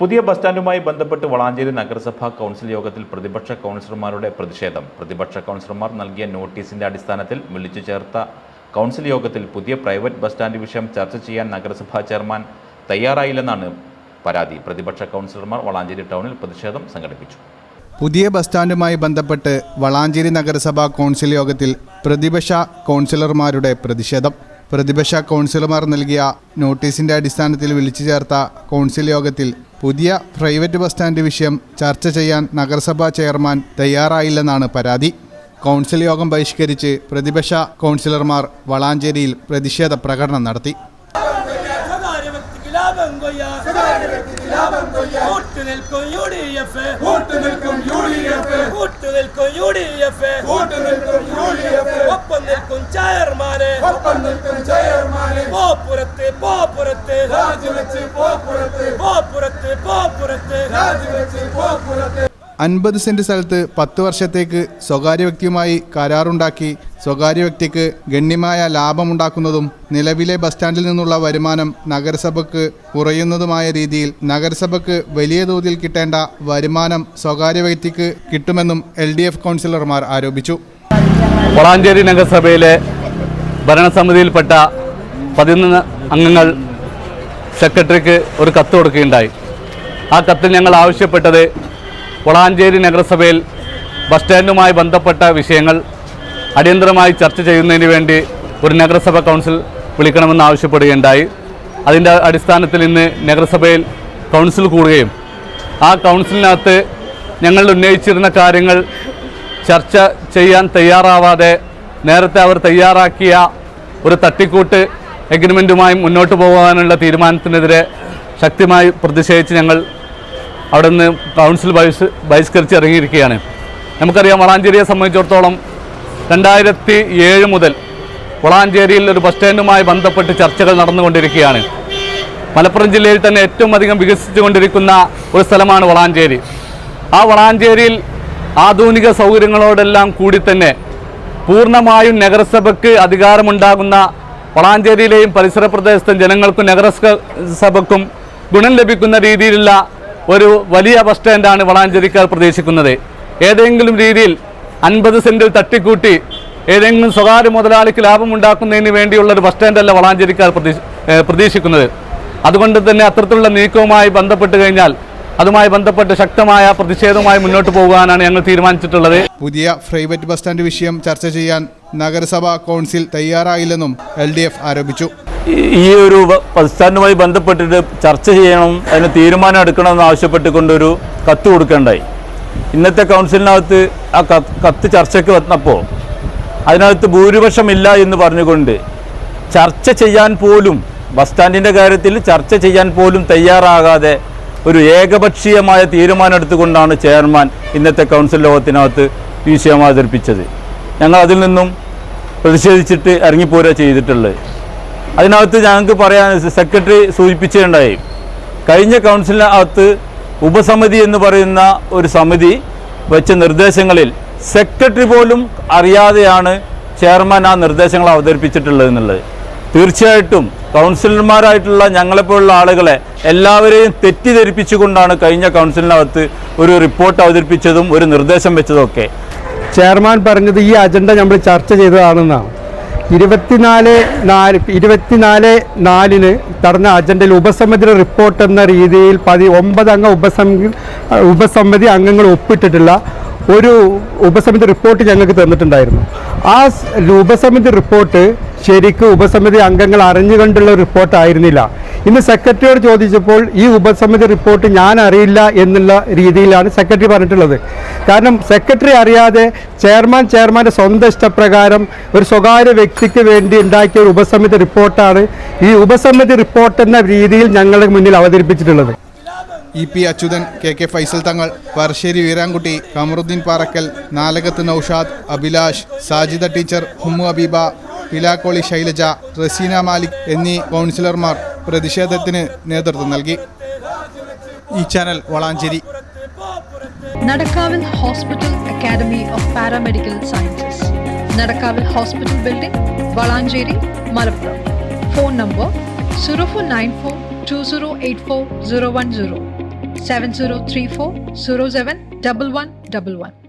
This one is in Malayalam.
പുതിയ ബസ് സ്റ്റാൻഡുമായി ബന്ധപ്പെട്ട് വളാഞ്ചേരി നഗരസഭാ കൗൺസിൽ യോഗത്തിൽ പ്രതിപക്ഷ കൗൺസിലർമാരുടെ പ്രതിഷേധം. പ്രതിപക്ഷ കൗൺസിലർമാർ നൽകിയ നോട്ടീസിന്റെ അടിസ്ഥാനത്തിൽ വിളിച്ചു ചേർത്ത കൗൺസിൽ യോഗത്തിൽ പുതിയ പ്രൈവറ്റ് ബസ് സ്റ്റാൻഡ് വിഷയം ചർച്ച ചെയ്യാൻ നഗരസഭാ ചെയർമാൻ തയ്യാറായില്ലെന്നാണ് പരാതി. പ്രതിപക്ഷ കൗൺസിലർമാർ വളാഞ്ചേരി ടൗണിൽ പ്രതിഷേധം സംഘടിപ്പിച്ചു. പുതിയ ബസ് സ്റ്റാൻഡുമായി ബന്ധപ്പെട്ട് വളാഞ്ചേരി നഗരസഭാ കൗൺസിൽ യോഗത്തിൽ പ്രതിപക്ഷ കൗൺസിലർമാരുടെ പ്രതിഷേധം. പ്രതിപക്ഷ കൗൺസിലർമാർ നൽകിയ നോട്ടീസിന്റെ അടിസ്ഥാനത്തിൽ വിളിച്ചു ചേർത്ത കൗൺസിൽ യോഗത്തിൽ പുതിയ പ്രൈവറ്റ് ബസ് സ്റ്റാൻഡ് വിഷയം ചർച്ച ചെയ്യാൻ നഗരസഭാ ചെയർമാൻ തയ്യാറായില്ലെന്നാണ് പരാതി. കൗൺസിൽ യോഗം ബഹിഷ്കരിച്ച് പ്രതിപക്ഷ കൗൺസിലർമാർ വളാഞ്ചേരിയിൽ പ്രതിഷേധ പ്രകടനം നടത്തി. ഒപ്പം നിൽക്കും ചെയർമാനെ ഒപ്പം നിൽക്കും പോപ്പുറത്ത് പോപ്പുറത്ത് രാജിവെച്ച് പോപ്പുറത്ത് പോപ്പുറത്ത് പോപ്പുറത്ത് രാജിവെച്ച് പോപ്പുറത്ത്. അൻപത് സെന്റ് സ്ഥലത്ത് പത്ത് വർഷത്തേക്ക് സ്വകാര്യ വ്യക്തിയുമായി കരാറുണ്ടാക്കി സ്വകാര്യ വ്യക്തിക്ക് ഗണ്യമായ ലാഭമുണ്ടാക്കുന്നതും നിലവിലെ ബസ് സ്റ്റാൻഡിൽ നിന്നുള്ള വരുമാനം നഗരസഭയ്ക്ക് കുറയുന്നതുമായ രീതിയിൽ നഗരസഭയ്ക്ക് വലിയ തോതിൽ കിട്ടേണ്ട വരുമാനം സ്വകാര്യ വ്യക്തിക്ക് കിട്ടുമെന്നും എൽ ഡി എഫ് കൗൺസിലർമാർ ആരോപിച്ചു. വളാഞ്ചേരി നഗരസഭയിലെ ഭരണസമിതിയിൽപ്പെട്ട പതിനൊന്ന് അംഗങ്ങൾ സെക്രട്ടറിക്ക് ഒരു കത്ത് കൊടുക്കുകയുണ്ടായി. ആ കത്തിൽ ഞങ്ങൾ ആവശ്യപ്പെട്ടത് വളാഞ്ചേരി നഗരസഭയിൽ ബസ് സ്റ്റാൻഡുമായി ബന്ധപ്പെട്ട വിഷയങ്ങൾ അടിയന്തരമായി ചർച്ച ചെയ്യുന്നതിന് വേണ്ടി ഒരു നഗരസഭ കൗൺസിൽ വിളിക്കണമെന്ന് ആവശ്യപ്പെടുകയുണ്ടായി. അതിന്റെ അടിസ്ഥാനത്തിൽ ഇന്ന് നഗരസഭയിൽ കൗൺസിൽ കൂടുകയും ആ കൗൺസിലിനകത്ത് ഞങ്ങൾ ഉന്നയിച്ചിരുന്ന കാര്യങ്ങൾ ചർച്ച ചെയ്യാൻ തയ്യാറാവാതെ നേരത്തെ അവർ തയ്യാറാക്കിയ ഒരു തട്ടിക്കൂട്ട് എഗ്രിമെന്റുമായി മുന്നോട്ട് പോകാനുള്ള തീരുമാനത്തിനെതിരെ ശക്തമായി പ്രതിഷേധിച്ച് ഞങ്ങൾ അവിടെ നിന്ന് കൗൺസിൽ ബഹിഷ് ബഹിഷ്കരിച്ച് ഇറങ്ങിയിരിക്കുകയാണ് നമുക്കറിയാം വളാഞ്ചേരിയെ സംബന്ധിച്ചിടത്തോളം രണ്ടായിരത്തി ഏഴ് മുതൽ വളാഞ്ചേരിയിൽ ഒരു ബസ് സ്റ്റാൻഡുമായി ബന്ധപ്പെട്ട് ചർച്ചകൾ നടന്നുകൊണ്ടിരിക്കുകയാണ്. മലപ്പുറം ജില്ലയിൽ തന്നെ ഏറ്റവും അധികം വികസിച്ചുകൊണ്ടിരിക്കുന്ന ഒരു സ്ഥലമാണ് വളാഞ്ചേരി. ആ വളാഞ്ചേരിയിൽ ആധുനിക സൗകര്യങ്ങളോടെല്ലാം കൂടി തന്നെ പൂർണമായും നഗരസഭയ്ക്ക് അധികാരമുണ്ടാകുന്ന വളാഞ്ചേരിയിലെയും പരിസര പ്രദേശത്തെ ജനങ്ങൾക്കും നഗരസഭക്കും ഗുണം ലഭിക്കുന്ന രീതിയിലുള്ള ഒരു വലിയ ബസ് സ്റ്റാൻഡാണ് വളാഞ്ചേരിക്കാർ പ്രതീക്ഷിക്കുന്നത്. ഏതെങ്കിലും രീതിയിൽ അൻപത് സെന്റിൽ തട്ടിക്കൂട്ടി ഏതെങ്കിലും സ്വകാര്യ മുതലാളിക്ക് ലാഭമുണ്ടാക്കുന്നതിന് വേണ്ടിയുള്ള ഒരു ബസ് സ്റ്റാൻഡല്ല വളാഞ്ചേരിക്കാർ പ്രതീക്ഷ പ്രതീക്ഷിക്കുന്നത്. അതുകൊണ്ട് തന്നെ അത്തരത്തിലുള്ള നീക്കവുമായി ബന്ധപ്പെട്ട് കഴിഞ്ഞാൽ അതുമായി ബന്ധപ്പെട്ട് ശക്തമായ പ്രതിഷേധവുമായി മുന്നോട്ട് പോകാനാണ് ഞങ്ങൾ തീരുമാനിച്ചിട്ടുള്ളത്. പുതിയ പ്രൈവറ്റ് ബസ് സ്റ്റാൻഡ് വിഷയം ചർച്ച ചെയ്യാൻ നഗരസഭാ കൗൺസിൽ തയ്യാറായില്ലെന്നും എൽ ഡി എഫ് ആരോപിച്ചു. ഈ- ഒരു ബസ് സ്റ്റാൻഡുമായി ബന്ധപ്പെട്ടിട്ട് ചർച്ച ചെയ്യണം അതിന് തീരുമാനം എടുക്കണമെന്ന് ആവശ്യപ്പെട്ടുകൊണ്ടൊരു കത്ത് കൊടുക്കേണ്ടായി. ഇന്നത്തെ കൗൺസിലിനകത്ത് ആ കത്ത് കത്ത് ചർച്ചയ്ക്ക് വന്നപ്പോൾ അതിനകത്ത് ഭൂരിപക്ഷമില്ല എന്ന് പറഞ്ഞുകൊണ്ട് ചർച്ച ചെയ്യാൻ പോലും ബസ് സ്റ്റാൻഡിന്റെ കാര്യത്തിൽ ചർച്ച ചെയ്യാൻ പോലും തയ്യാറാകാതെ ഒരു ഏകപക്ഷീയമായ തീരുമാനം എടുത്തുകൊണ്ടാണ് ചെയർമാൻ ഇന്നത്തെ കൗൺസിൽ ലോകത്തിനകത്ത് ഈ വിഷയം അവതരിപ്പിച്ചത്. ഞങ്ങൾ അതിൽ നിന്നും പ്രതിഷേധിച്ചിട്ട് ഇറങ്ങിപ്പോരുക ചെയ്തിട്ടുള്ളത്. അതിനകത്ത് ഞങ്ങൾക്ക് പറയാൻ സെക്രട്ടറി സൂചിപ്പിച്ചിട്ടുണ്ടായി കഴിഞ്ഞ കൗൺസിലിനകത്ത് ഉപസമിതി എന്ന് പറയുന്ന ഒരു സമിതി വെച്ച നിർദ്ദേശങ്ങളിൽ സെക്രട്ടറി പോലും അറിയാതെയാണ് ചെയർമാൻ ആ നിർദ്ദേശങ്ങൾ അവതരിപ്പിച്ചിട്ടുള്ളത് എന്നുള്ളത്. തീർച്ചയായിട്ടും കൗൺസിലർമാരായിട്ടുള്ള ഞങ്ങളെപ്പോലുള്ള ആളുകളെ എല്ലാവരെയും തെറ്റിദ്ധരിപ്പിച്ചുകൊണ്ടാണ് കഴിഞ്ഞ കൗൺസിലിനകത്ത് ഒരു റിപ്പോർട്ട് അവതരിപ്പിച്ചതും ഒരു നിർദ്ദേശം വെച്ചതൊക്കെ. ചെയർമാൻ പറഞ്ഞത് ഈ അജണ്ട നമ്മൾ ചർച്ച ചെയ്തതാണെന്നാണ് ഇരുപത്തിനാല് നാല് ഇരുപത്തിനാല് നാലിന് നടന്ന അജണ്ടയിൽ ഉപസമിതിയുടെ റിപ്പോർട്ട് എന്ന രീതിയിൽ പതി ഒമ്പത് അംഗ ഉപസമിതി ഉപസമിതി അംഗങ്ങൾ ഒപ്പിട്ടിട്ടുള്ള ഒരു ഉപസമിതി റിപ്പോർട്ട് ഞങ്ങൾക്ക് തന്നിട്ടുണ്ടായിരുന്നു. ആ ഉപസമിതി റിപ്പോർട്ട് ശരിക്കും ഉപസമിതി അംഗങ്ങൾ അറിഞ്ഞുകൊണ്ടുള്ള റിപ്പോർട്ട് ആയിരുന്നില്ല. ഇന്ന് സെക്രട്ടറിയോട് ചോദിച്ചപ്പോൾ ഈ ഉപസമിതി റിപ്പോർട്ട് ഞാൻ അറിയില്ല എന്നുള്ള രീതിയിലാണ് സെക്രട്ടറി പറഞ്ഞിട്ടുള്ളത്. കാരണം സെക്രട്ടറി അറിയാതെ ചെയർമാൻ ചെയർമാന്റെ സ്വന്തം ഇഷ്ടപ്രകാരം ഒരു സ്വകാര്യ വ്യക്തിക്ക് വേണ്ടി ഉണ്ടാക്കിയ ഒരു ഉപസമിതി റിപ്പോർട്ടാണ് ഈ ഉപസമിതി റിപ്പോർട്ട് എന്ന രീതിയിൽ ഞങ്ങളുടെ മുന്നിൽ അവതരിപ്പിച്ചിട്ടുള്ളത്. E P Achuthan K K Faisal Thangal Varsheri Veerankutty Kamaruddeen Parakkal Nalakath Noushad Abhilash Sajida teacher Ummu Habeeba Pilakkoli Shailaja Raseena Malik എന്നീ കൗൺസിലർമാർ പ്രതിഷേധത്തിന് നേതൃത്വം നൽകി. ഈ channel Valanchery. നടക്കാവിൽ hospital academy of paramedical sciences. നടക്കാവിൽ hospital building Valanchery Malappuram. Phone number zero four nine four two zero eight four zero one zero. 7034 07 011